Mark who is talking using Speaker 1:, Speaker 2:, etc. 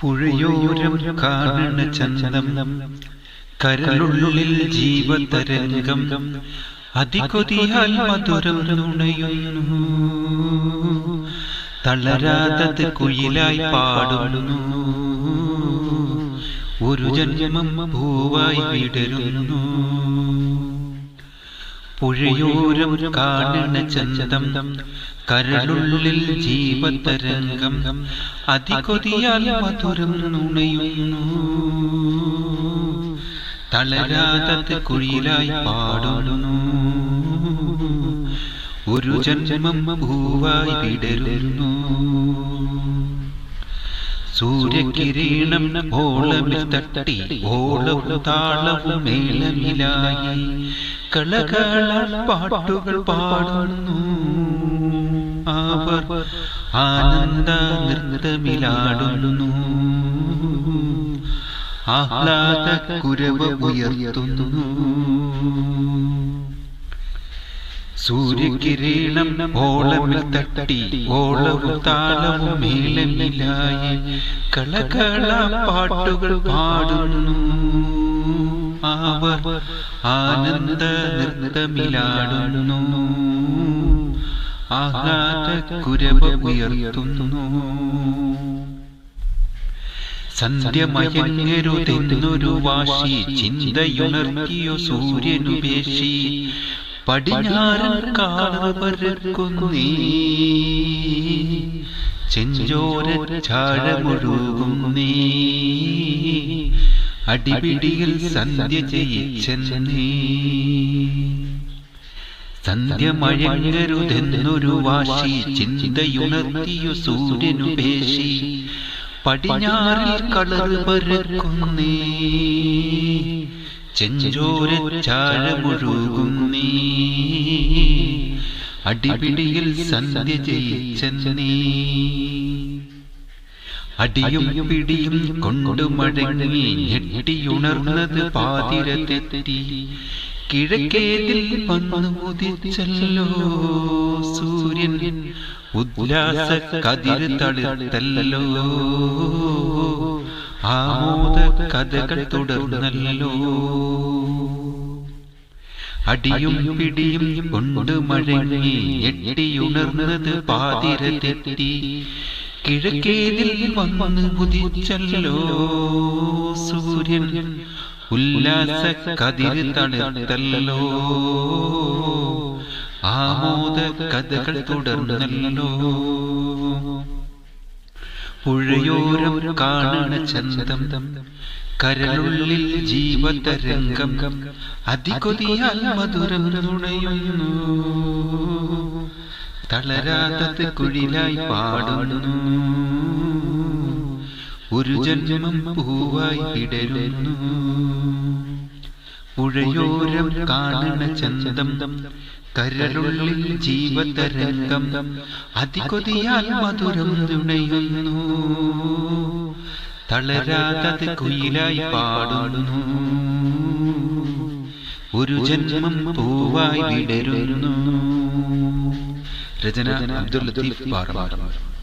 Speaker 1: പുഴയോരം കാണണ ചന്തം കരളുള്ളിൽ ജീവതരംഗം അതികൊതിയാൽ മധുരം നുണയുന്നു. തളരാതത് കുയിലായി പാടുന്നു. ഒരു ജന്മം പൂവായി വിടരുന്നു. പുഴയോരം കാണണ ചന്തം കരളുള്ളിൽ ജീവതരംഗം അതികൊതിയാൽ മധുരം നുണയുന്നു. തളരാതത് കുഴിലായി പാടുന്നു. ഒരു ജന്മം ഭൂവായി വിടരുന്നു. സൂര്യകിരീണം ഓളമിൽ തട്ടി ഓളവും താളവും മേളമിലായി. കളകള പാട്ടുകൾ പാടുന്നു. അവർ ആനന്ദ നൃത്തമിലാടുന്നു ആഹ്ലാദ കുരവ ഉയർത്തുന്നു. സൂര്യകിരീണം ഓളമിൽ തട്ടി ഓളവും താളവും മേളമിലായി കളകള പാട്ടുകൾ പാടുന്നു. അവർ ആനന്ദ നൃത്തമിലാടുന്നു ആഹ്ലാദ കുരവ ഉയർത്തുന്നു. സന്ധ്യമയങ്ങരുതെന്നൊരു വാശി ചിന്തയുണർത്തിയോ സൂര്യനുപേശി. പടിഞ്ഞാറൻ കാവരക്കുന്നേ ചെഞ്ചോര ചാഴമൊഴുകുന്നേ. അടിപിടിയിൽ സന്ധ്യ ജയിച്ചെന്നേ. സന്ധ്യ മഴങ്ങരുതെന്നൊരു വാശി ചിന്തയുണർത്തിയു സൂര്യനു പേശി പടിഞ്ഞാറിൽ കളറ് പരക്കുന്നേ. ചെഞ്ചോരച്ചാഴമുഴുകുന്നേ അടിപിടിയിൽ സന്ധ്യ ജയിച്ചെന്നേ. അടിയും പിടിയും കൊണ്ടു മടങ്ങി ഞെട്ടിയുണർന്നത് പാതിര കിഴക്കേതിൽ വന്നു ഉദിച്ചല്ലോ സൂര്യൻ. ഉല്ലാസ കതിർ തളിർത്തല്ലോ. ആമോദ കഥകൾ തുടർന്നല്ലോ. അടിയും പിടിയും കൊണ്ട് മഴങ്ങി എട്ടിയുണർന്നത് പാതിര തെറ്റി. കിഴക്കേതിൽ വന്ന് ഉദിച്ചല്ലോ സൂര്യൻ. ഉല്ലാസ കതിര് തണുത്തല്ലോ. ആമോദ കഥകൾ തുടർന്നല്ലോ. പുഴയോരം കാണണ ചന്തം. കരളുള്ളിൽ ജീവതരംഗം. അതികൊതിയാൽ മധുരം നുണയുന്നു. തളരാതത് കുഴിലായി പാടുന്നു. ഒരു ജന്മം പൂവായി ഇടരുന്നു. പുഴയോരം കാണണ ചന്തം. കരളുള്ളിൽ ജീവതരംഗം. അതികൊതിയാൽ മധുരം തുണയുന്നു. തളരാതത് കുയിലായി പാടുന്നു. ഒരു ജന്മം പൂവായി വിടരുന്നു രചന അബ്ദുൽ ലത്തീഫ് പാറമാടം.